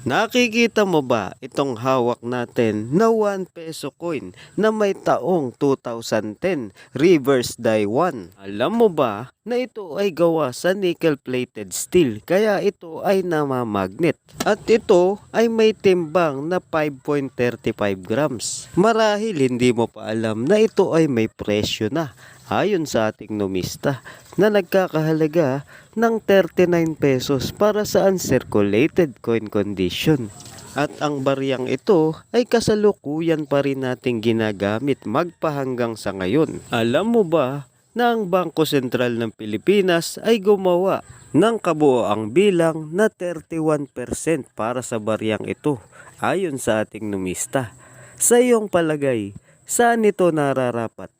Nakikita mo ba itong hawak natin na 1 peso coin na may taong 2010 reverse die 1? Alam mo ba na ito ay gawa sa nickel plated steel kaya ito ay namamagnet at ito ay may timbang na 5.35 grams. Marahil hindi mo pa alam na ito ay may presyo na ayon sa ating numista na nagkakahalaga ng 39 pesos para sa uncirculated coin condition. At ang bariyang ito ay kasalukuyan pa rin nating ginagamit magpahanggang sa ngayon. Alam mo ba na ang Bangko Sentral ng Pilipinas ay gumawa ng kabuoang bilang na 31% para sa bariyang ito ayon sa ating numista. Sa iyong palagay, saan ito nararapat?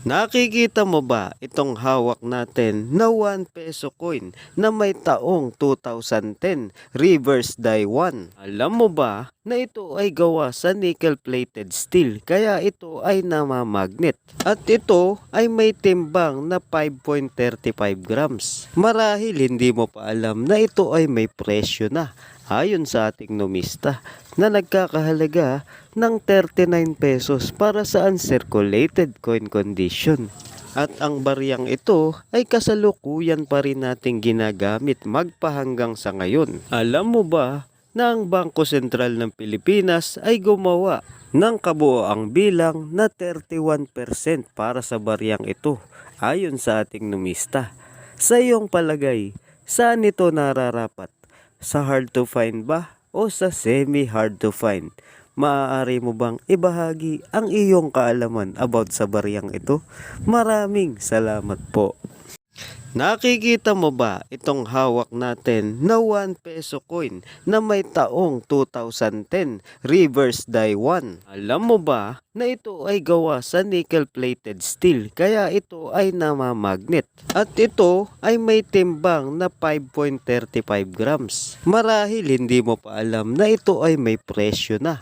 Nakikita mo ba itong hawak natin na 1 peso coin na may taong 2010 reverse die 1? Alam mo ba na ito ay gawa sa nickel plated steel kaya ito ay namamagnet at ito ay may timbang na 5.35 grams. Marahil hindi mo pa alam na ito ay may presyo na ayon sa ating numista na nagkakahalaga ng 39 pesos para sa uncirculated coin condition. At ang bariyang ito ay kasalukuyan pa rin nating ginagamit magpahanggang sa ngayon. Alam mo ba na ang Bangko Sentral ng Pilipinas ay gumawa ng kabuoang bilang na 31% para sa bariyang ito ayon sa ating numista. Sa iyong palagay, saan ito nararapat? Sa hard to find ba o sa semi hard to find? Maaari mo bang ibahagi ang iyong kaalaman about sa bariyang ito? Maraming salamat po. Nakikita mo ba itong hawak natin na 1 peso coin na may taong 2010 reverse die 1? Alam mo ba na ito ay gawa sa nickel plated steel kaya ito ay namamagnet at ito ay may timbang na 5.35 grams. Marahil hindi mo pa alam na ito ay may presyo na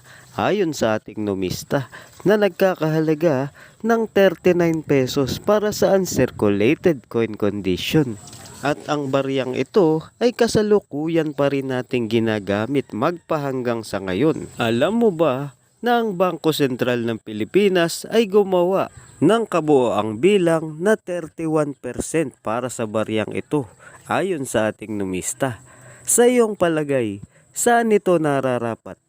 ayon sa ating numista na nagkakahalaga ng 39 pesos para sa uncirculated coin condition. At ang bariyang ito ay kasalukuyan pa rin nating ginagamit magpahanggang sa ngayon. Alam mo ba na ang Bangko Sentral ng Pilipinas ay gumawa ng kabuoang bilang na 31% para sa bariyang ito ayon sa ating numista. Sa iyong palagay, saan ito nararapat?